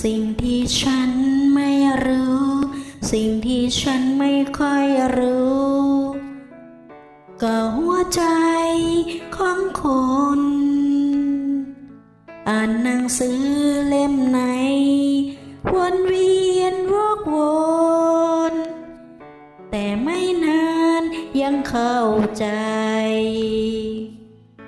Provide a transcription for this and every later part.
สิ่งที่ฉันไม่รู้ สิ่งที่ฉันไม่ค่อยรู้ ก็หัวใจของคน อ่านหนังสือเล่มไหน วนเวียนวกวนแต่ไม่นานยังเข้าใจ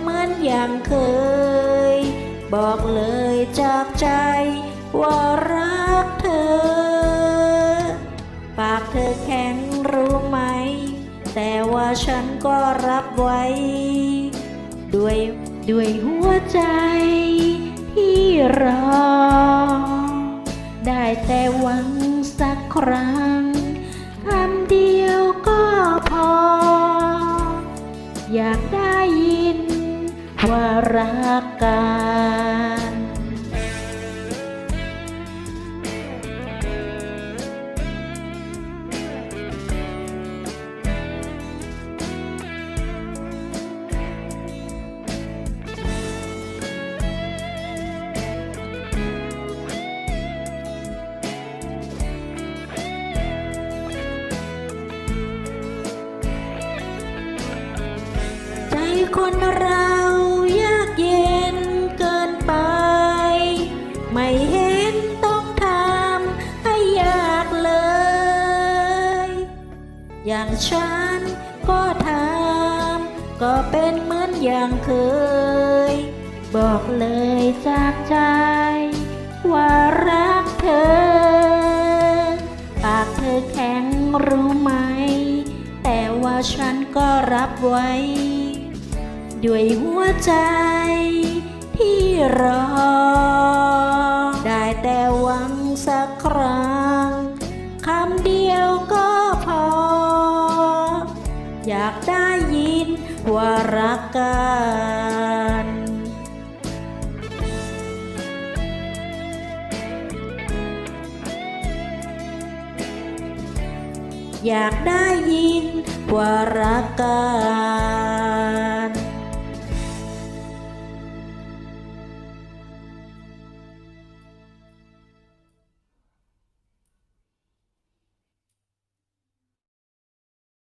เหมือนอย่างเคย บอกเลยจากใจว่ารักเธอ ปากเธอแข็งรู้ไหม แต่ว่าฉันก็รับไว้ ด้วยด้วยหัวใจที่รอ ได้แต่หวังสักครั้งคำเดียวก็พอ อยากได้ ว่ารั อย่างฉัน ก็ทำก็เป็นเหมือนอย่างเคย บอกเลยจากใจ ว่ารักเธอ ปากเธอแข็งรู้ไหม แต่ว่าฉันก็รับไว้ ด้วยหัวใจที่รอ ได้แต่หวังสักครั้งคำเดียวก็ากได้ยินว่ารักกันอยากได้ยินว่ารักกัน